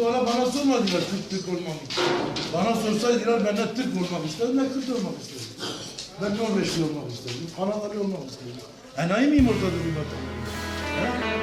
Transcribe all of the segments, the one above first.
Öyle bana sormadılar Türk Türk olmamı. Bana sorsaydılar ben ne Türk olmak istedim ne Kürt olmak istedim. Ben Norveçli olmak istedim. Kanadalı olmak istedim. Enayi miyim ortada bir vatan? He?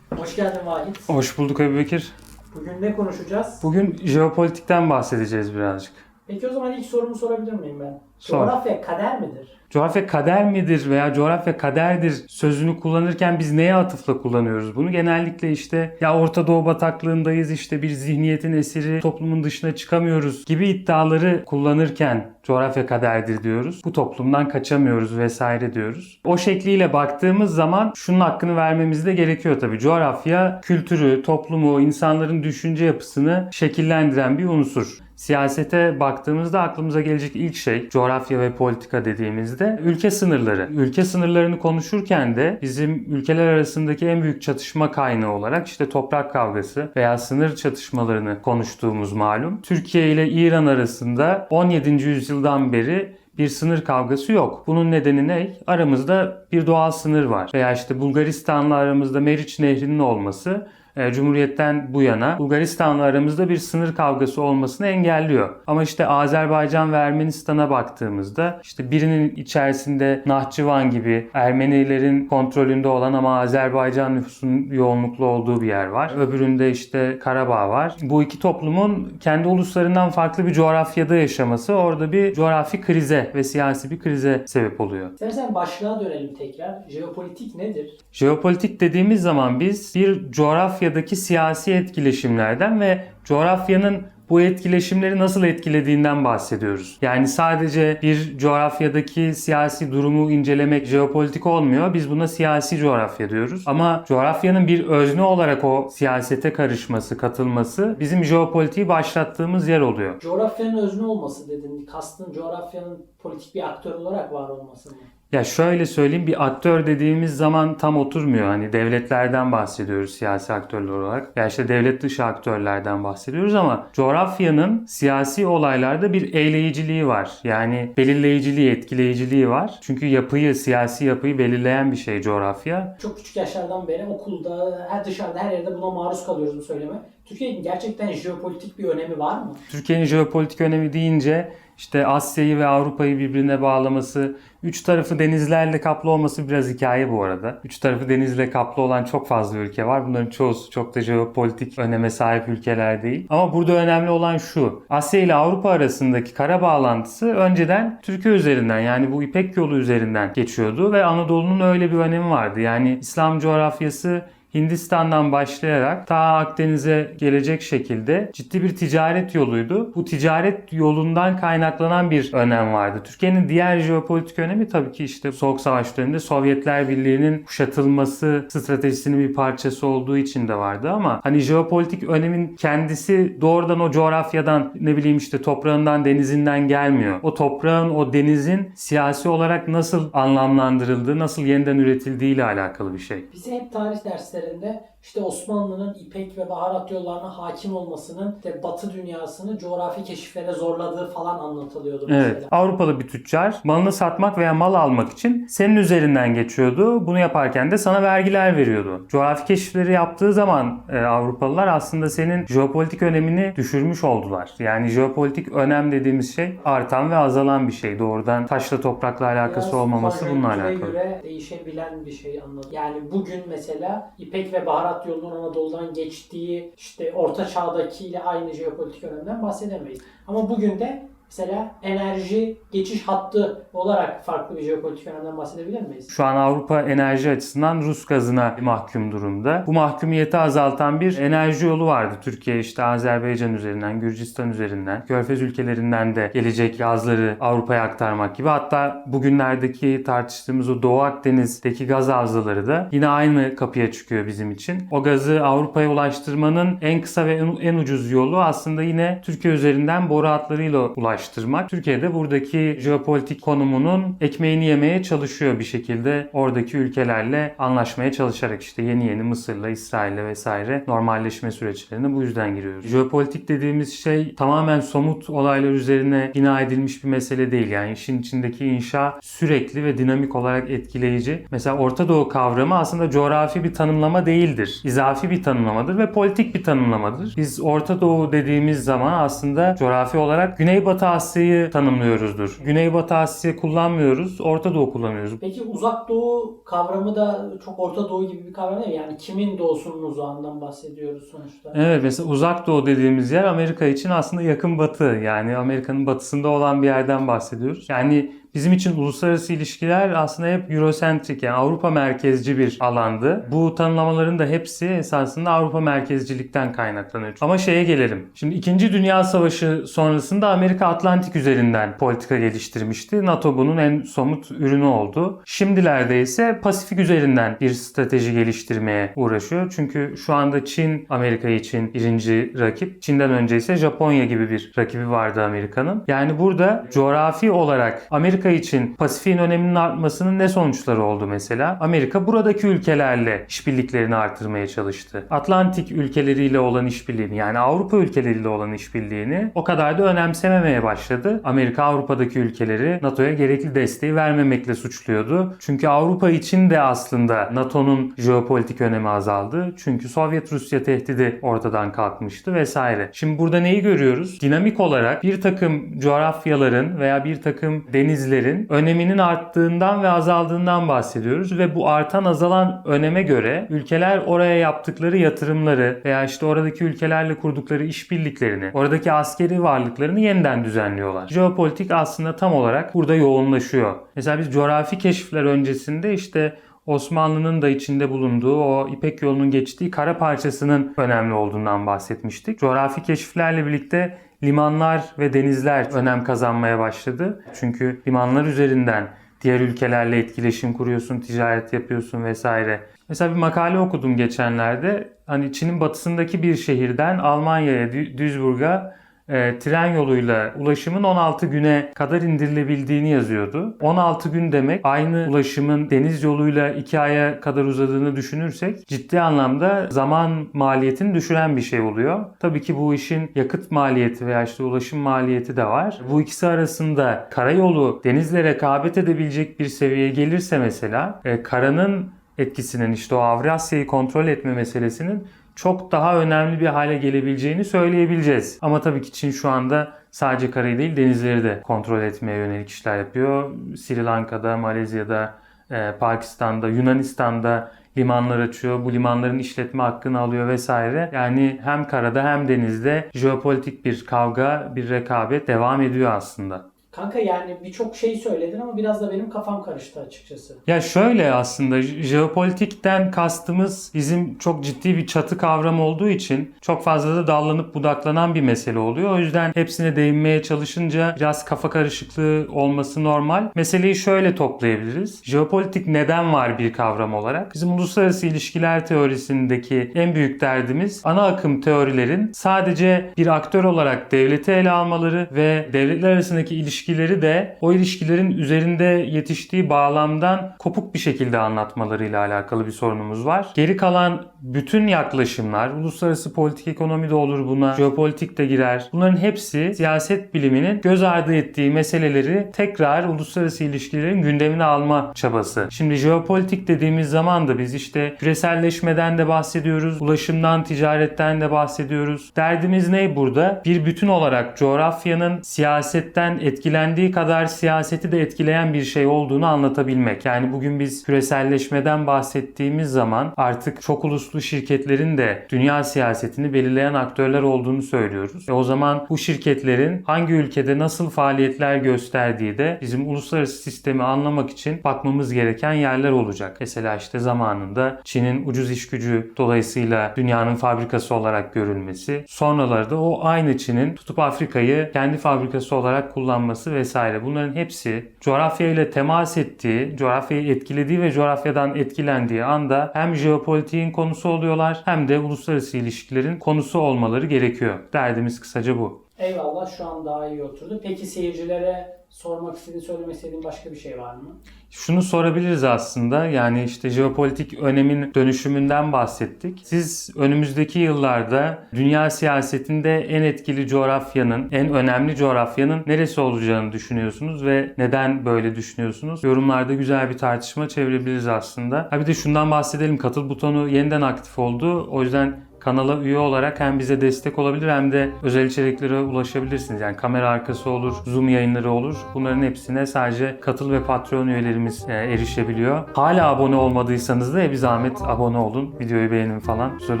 Hoş geldin Vahit. Hoş bulduk Ebu Bekir. Bugün ne konuşacağız? Bugün jeopolitikten bahsedeceğiz birazcık. Peki o zaman ilk sorumu sorabilir miyim ben? Sor. Coğrafya kader midir? Coğrafya kader midir veya coğrafya kaderdir sözünü kullanırken biz neye atıfla kullanıyoruz bunu? Genellikle işte ya Orta Doğu bataklığındayız işte bir zihniyetin esiri toplumun dışına çıkamıyoruz gibi iddiaları kullanırken coğrafya kaderdir diyoruz. Bu toplumdan kaçamıyoruz vesaire diyoruz. O şekliyle baktığımız zaman şunun hakkını vermemiz de gerekiyor tabii. Coğrafya kültürü, toplumu, insanların düşünce yapısını şekillendiren bir unsur. Siyasete baktığımızda aklımıza gelecek ilk şey coğrafya ve politika dediğimizde ülke sınırları. Ülke sınırlarını konuşurken de bizim ülkeler arasındaki en büyük çatışma kaynağı olarak işte toprak kavgası veya sınır çatışmalarını konuştuğumuz malum. Türkiye ile İran arasında 17. yüzyıldan beri bir sınır kavgası yok. Bunun nedeni ne? Aramızda bir doğal sınır var. Veya işte Bulgaristan'la aramızda Meriç Nehri'nin olması e, Cumhuriyet'ten bu yana Bulgaristan'la aramızda bir sınır kavgası olmasını engelliyor. Ama işte Azerbaycan ve Ermenistan'a baktığımızda işte birinin içerisinde Nahçıvan gibi Ermenilerin kontrolünde olan ama Azerbaycan nüfusunun yoğunluklu olduğu bir yer var. Öbüründe işte Karabağ var. Bu iki toplumun kendi uluslarından farklı bir coğrafyada yaşaması orada bir coğrafi krize ve siyasi bir krize sebep oluyor. İstersen başlığa dönelim tekrar. Jeopolitik nedir? Jeopolitik dediğimiz zaman biz bir coğrafyadaki siyasi etkileşimlerden ve coğrafyanın bu etkileşimleri nasıl etkilediğinden bahsediyoruz. Yani sadece bir coğrafyadaki siyasi durumu incelemek jeopolitik olmuyor. Biz buna siyasi coğrafya diyoruz. Ama coğrafyanın bir özne olarak o siyasete karışması, katılması bizim jeopolitiği başlattığımız yer oluyor. Coğrafyanın özne olması dedin. Kastın coğrafyanın politik bir aktör olarak var olması mı? Ya şöyle söyleyeyim bir aktör dediğimiz zaman tam oturmuyor. Hani devletlerden bahsediyoruz siyasi aktörler olarak. Ya işte devlet dışı aktörlerden bahsediyoruz ama coğrafyanın siyasi olaylarda bir eyleyiciliği var. Yani belirleyiciliği, etkileyiciliği var. Çünkü yapıyı, siyasi yapıyı belirleyen bir şey coğrafya. Çok küçük yaşlardan beri okulda, her dışarıda her yerde buna maruz kalıyoruz bu söyleme. Türkiye'nin gerçekten jeopolitik bir önemi var mı? Türkiye'nin jeopolitik önemi deyince işte Asya'yı ve Avrupa'yı birbirine bağlaması, üç tarafı denizlerle kaplı olması biraz hikaye bu arada. Üç tarafı denizle kaplı olan çok fazla ülke var. Bunların çoğusu çok da jeopolitik öneme sahip ülkeler değil. Ama burada önemli olan şu. Asya ile Avrupa arasındaki kara bağlantısı önceden Türkiye üzerinden yani bu İpek yolu üzerinden geçiyordu ve Anadolu'nun öyle bir önemi vardı. Yani İslam coğrafyası Hindistan'dan başlayarak ta Akdeniz'e gelecek şekilde ciddi bir ticaret yoluydu. Bu ticaret yolundan kaynaklanan bir önem vardı. Türkiye'nin diğer jeopolitik önemi tabii ki işte Soğuk Savaş döneminde Sovyetler Birliği'nin kuşatılması stratejisinin bir parçası olduğu için de vardı ama hani jeopolitik önemin kendisi doğrudan o coğrafyadan ne bileyim işte toprağından denizinden gelmiyor. O toprağın o denizin siyasi olarak nasıl anlamlandırıldığı, nasıl yeniden üretildiği ile alakalı bir şey. Bize hep tarih derslerinde işte Osmanlı'nın İpek ve baharat yollarına hakim olmasının işte Batı dünyasını coğrafi keşiflere zorladığı falan anlatılıyordu mesela. Evet. Avrupalı bir tüccar malını satmak veya mal almak için senin üzerinden geçiyordu. Bunu yaparken de sana vergiler veriyordu. Coğrafi keşifleri yaptığı zaman e, Avrupalılar aslında senin jeopolitik önemini düşürmüş oldular. Yani jeopolitik önem dediğimiz şey artan ve azalan bir şey. Doğrudan taşla toprakla alakası Biraz olmaması bununla alakalı. göre değişebilen bir şey anladım. Yani bugün mesela İpek ve baharat yolunun Anadolu'dan geçtiği işte Orta Çağ'dakiyle aynı jeopolitik önemden bahsedemeyiz. Ama bugün de mesela enerji geçiş hattı olarak farklı bir jeopolitik önemden bahsedebilir miyiz? Şu an Avrupa enerji açısından Rus gazına mahkum durumda. Bu mahkumiyeti azaltan bir enerji yolu vardı. Türkiye işte Azerbaycan üzerinden, Gürcistan üzerinden, Körfez ülkelerinden de gelecek gazları Avrupa'ya aktarmak gibi. Hatta bugünlerdeki tartıştığımız o Doğu Akdeniz'deki gaz havzaları da yine aynı kapıya çıkıyor bizim için. O gazı Avrupa'ya ulaştırmanın en kısa ve en ucuz yolu aslında yine Türkiye üzerinden boru hatlarıyla ulaştırmak ulaştırmak. Türkiye'de buradaki jeopolitik konumunun ekmeğini yemeye çalışıyor bir şekilde oradaki ülkelerle anlaşmaya çalışarak işte yeni yeni Mısır'la, İsrail'le vesaire normalleşme süreçlerine bu yüzden giriyoruz. Jeopolitik dediğimiz şey tamamen somut olaylar üzerine bina edilmiş bir mesele değil. Yani işin içindeki inşa sürekli ve dinamik olarak etkileyici. Mesela Orta Doğu kavramı aslında coğrafi bir tanımlama değildir. İzafi bir tanımlamadır ve politik bir tanımlamadır. Biz Orta Doğu dediğimiz zaman aslında coğrafi olarak Güneybatı Asya'yı tanımlıyoruzdur. Güneybatı Asya kullanmıyoruz, Orta Doğu kullanıyoruz. Peki uzak doğu kavramı da çok Orta Doğu gibi bir kavram değil mi? Yani kimin doğusunun uzağından bahsediyoruz sonuçta. Evet mesela uzak doğu dediğimiz yer Amerika için aslında yakın batı yani Amerika'nın batısında olan bir yerden bahsediyoruz. Yani bizim için uluslararası ilişkiler aslında hep Eurosentrik yani Avrupa merkezci bir alandı. Bu tanımlamaların da hepsi esasında Avrupa merkezcilikten kaynaklanıyor. Ama şeye gelelim. Şimdi 2. Dünya Savaşı sonrasında Amerika Atlantik üzerinden politika geliştirmişti. NATO bunun en somut ürünü oldu. Şimdilerde ise Pasifik üzerinden bir strateji geliştirmeye uğraşıyor. Çünkü şu anda Çin Amerika için birinci rakip. Çin'den önce ise Japonya gibi bir rakibi vardı Amerika'nın. Yani burada coğrafi olarak Amerika için Pasifik'in öneminin artmasının ne sonuçları oldu mesela? Amerika buradaki ülkelerle işbirliklerini artırmaya çalıştı. Atlantik ülkeleriyle olan işbirliğini yani Avrupa ülkeleriyle olan işbirliğini o kadar da önemsememeye başladı. Amerika Avrupa'daki ülkeleri NATO'ya gerekli desteği vermemekle suçluyordu. Çünkü Avrupa için de aslında NATO'nun jeopolitik önemi azaldı. Çünkü Sovyet Rusya tehdidi ortadan kalkmıştı vesaire. Şimdi burada neyi görüyoruz? Dinamik olarak bir takım coğrafyaların veya bir takım denizlerin öneminin arttığından ve azaldığından bahsediyoruz ve bu artan azalan öneme göre ülkeler oraya yaptıkları yatırımları veya işte oradaki ülkelerle kurdukları işbirliklerini, oradaki askeri varlıklarını yeniden düzenliyorlar. Jeopolitik aslında tam olarak burada yoğunlaşıyor. Mesela biz coğrafi keşifler öncesinde işte Osmanlı'nın da içinde bulunduğu o İpek yolunun geçtiği kara parçasının önemli olduğundan bahsetmiştik. Coğrafi keşiflerle birlikte limanlar ve denizler önem kazanmaya başladı. Çünkü limanlar üzerinden diğer ülkelerle etkileşim kuruyorsun, ticaret yapıyorsun vesaire. Mesela bir makale okudum geçenlerde. Hani Çin'in batısındaki bir şehirden Almanya'ya, Duisburg'a e, tren yoluyla ulaşımın 16 güne kadar indirilebildiğini yazıyordu. 16 gün demek aynı ulaşımın deniz yoluyla 2 aya kadar uzadığını düşünürsek ciddi anlamda zaman maliyetini düşüren bir şey oluyor. Tabii ki bu işin yakıt maliyeti veya işte ulaşım maliyeti de var. Bu ikisi arasında karayolu denizle rekabet edebilecek bir seviyeye gelirse mesela e, karanın etkisinin işte o Avrasya'yı kontrol etme meselesinin çok daha önemli bir hale gelebileceğini söyleyebileceğiz. Ama tabii ki Çin şu anda sadece karayı değil denizleri de kontrol etmeye yönelik işler yapıyor. Sri Lanka'da, Malezya'da, e, Pakistan'da, Yunanistan'da limanlar açıyor. Bu limanların işletme hakkını alıyor vesaire. Yani hem karada hem denizde jeopolitik bir kavga, bir rekabet devam ediyor aslında. Kanka yani birçok şey söyledin ama biraz da benim kafam karıştı açıkçası. Ya şöyle aslında jeopolitikten kastımız bizim çok ciddi bir çatı kavramı olduğu için çok fazla da dallanıp budaklanan bir mesele oluyor. O yüzden hepsine değinmeye çalışınca biraz kafa karışıklığı olması normal. Meseleyi şöyle toplayabiliriz. Jeopolitik neden var bir kavram olarak? Bizim uluslararası ilişkiler teorisindeki en büyük derdimiz ana akım teorilerin sadece bir aktör olarak devleti ele almaları ve devletler arasındaki ilişkileri de o ilişkilerin üzerinde yetiştiği bağlamdan kopuk bir şekilde anlatmalarıyla alakalı bir sorunumuz var. Geri kalan bütün yaklaşımlar, uluslararası politik ekonomi de olur buna, jeopolitik de girer. Bunların hepsi siyaset biliminin göz ardı ettiği meseleleri tekrar uluslararası ilişkilerin gündemine alma çabası. Şimdi jeopolitik dediğimiz zaman da biz işte küreselleşmeden de bahsediyoruz, ulaşımdan, ticaretten de bahsediyoruz. Derdimiz ne burada? Bir bütün olarak coğrafyanın siyasetten etkilendiği kadar siyaseti de etkileyen bir şey olduğunu anlatabilmek. Yani bugün biz küreselleşmeden bahsettiğimiz zaman artık çok uluslu şirketlerin de dünya siyasetini belirleyen aktörler olduğunu söylüyoruz. E o zaman bu şirketlerin hangi ülkede nasıl faaliyetler gösterdiği de bizim uluslararası sistemi anlamak için bakmamız gereken yerler olacak. Mesela işte zamanında Çin'in ucuz iş gücü dolayısıyla dünyanın fabrikası olarak görülmesi. Sonralarda o aynı Çin'in tutup Afrika'yı kendi fabrikası olarak kullanması vesaire. Bunların hepsi coğrafyayla temas ettiği, coğrafyayı etkilediği ve coğrafyadan etkilendiği anda hem jeopolitiğin konusu oluyorlar hem de uluslararası ilişkilerin konusu olmaları gerekiyor. Derdimiz kısaca bu. Eyvallah şu an daha iyi oturdu. Peki seyircilere sormak istediğin, söylemek istediğin başka bir şey var mı? Şunu sorabiliriz aslında yani işte jeopolitik önemin dönüşümünden bahsettik. Siz önümüzdeki yıllarda dünya siyasetinde en etkili coğrafyanın, en önemli coğrafyanın neresi olacağını düşünüyorsunuz ve neden böyle düşünüyorsunuz? Yorumlarda güzel bir tartışma çevirebiliriz aslında. Ha bir de şundan bahsedelim. Katıl butonu yeniden aktif oldu. O yüzden kanala üye olarak hem bize destek olabilir hem de özel içeriklere ulaşabilirsiniz. Yani kamera arkası olur, Zoom yayınları olur. Bunların hepsine sadece katıl ve Patreon üyelerimiz e, erişebiliyor. Hala abone olmadıysanız da bir zahmet abone olun. Videoyu beğenin falan. Güzel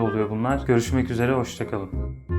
oluyor bunlar. Görüşmek üzere, hoşçakalın.